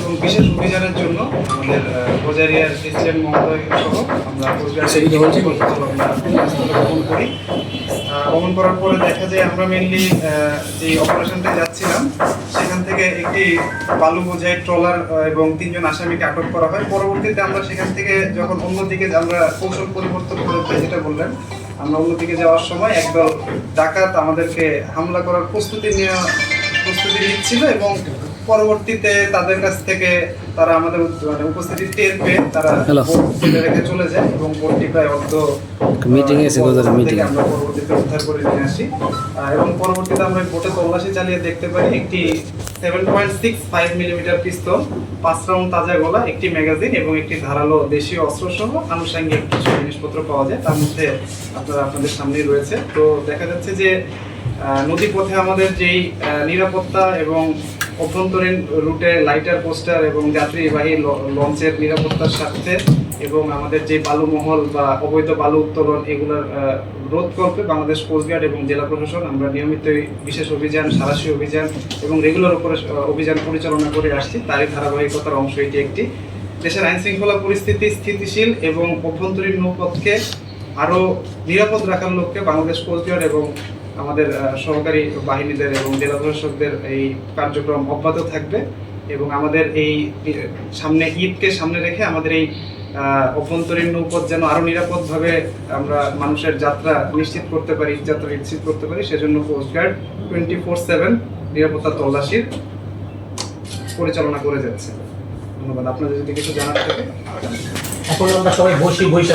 এবং বিশেষ অভিযানের জন্য আমাদের প্রজারিয়ার প্রেসিডেন্ট মহোদয় সহ আমরা ভ্রমণ করি। আহ, করার পরে দেখা যায় আমরা মেনলি যে অপারেশনটা যাচ্ছিলাম সেখান থেকে একটি বালু বোঝাই ট্রলার এবং তিনজন আসামিকে আটক করা হয়। পরবর্তীতে আমরা সেখান থেকে যখন অন্যদিকে আমরা কৌশল পরিবর্তন করে যেটা বললেন আমরা অন্যদিকে যাওয়ার সময় একদল ডাকাত আমাদেরকে হামলা করার প্রস্তুতি নেওয়া প্রস্তুতি নিচ্ছিল এবং পরবর্তীতে তাদের কাছ থেকে তারা আমাদের মানে উপস্থিতি টের পেয়ে তারা ফেলে রেখে চলে যায় এবং বোটটি প্রায় অর্ধ এ এসে meeting এ? আমরা পরবর্তীতে উদ্ধার করে নিয়ে আসি। এবং পরবর্তীতে আমরা বোটে তল্লাশি চালিয়ে দেখতে পাই একটি seven point six five millimetre pistol পাঁচ রাউন্ড তাজা গোলা একটি ম্যাগাজিন এবং একটি ধারালো দেশীয় অস্ত্র সহ আনুষঙ্গিক কিছু জিনিসপত্র পাওয়া যায়। তার মধ্যে আপনারা আপনাদের সামনেই রয়েছে। তো দেখা যাচ্ছে যে নদী পথে আমাদের যেই নিরাপত্তা এবং অভ্যন্তরীণ রুটে লাইটার, পোস্টার এবং যাত্রীবাহী লঞ্চের নিরাপত্তার স্বার্থে এবং আমাদের যে বালুমহল বা অবৈধ বালু উত্তোলন এগুলোর রোধ করতে বাংলাদেশ কোস্টগার্ড এবং জেলা প্রশাসন, আমরা নিয়মিত বিশেষ অভিযান, সারাশি অভিযান এবং রেগুলার উপরে অভিযান পরিচালনা করে আসছি। তারই ধারাবাহিকতার অংশ এটি একটি। দেশের আইন শৃঙ্খলা পরিস্থিতি স্থিতিশীল এবং অভ্যন্তরীণ নৌপথকে আরও নিরাপদ রাখার লক্ষ্যে বাংলাদেশ কোস্টগার্ড এবং আমাদের সহকারী বাহিনীদের এবং জেলা প্রশাসকদের এই কার্যক্রম অব্যাহত থাকবে এবং আমাদের এই সামনে ঈদকে সামনে রেখে আমাদের এই অভ্যন্তরীণ নৌপথ যেন আরও নিরাপদভাবে আমরা মানুষের যাত্রা নিশ্চিত করতে পারি, যাত্রা নিশ্চিত করতে পারি, সেজন্য কোস্টগার্ড টোয়েন্টি ফোর সেভেন নিরাপত্তা তল্লাশির পরিচালনা করে যাচ্ছে। ধন্যবাদ। আপনাদের যদি কিছু জানার থাকে এখন আমরা সবাই বসি, বসে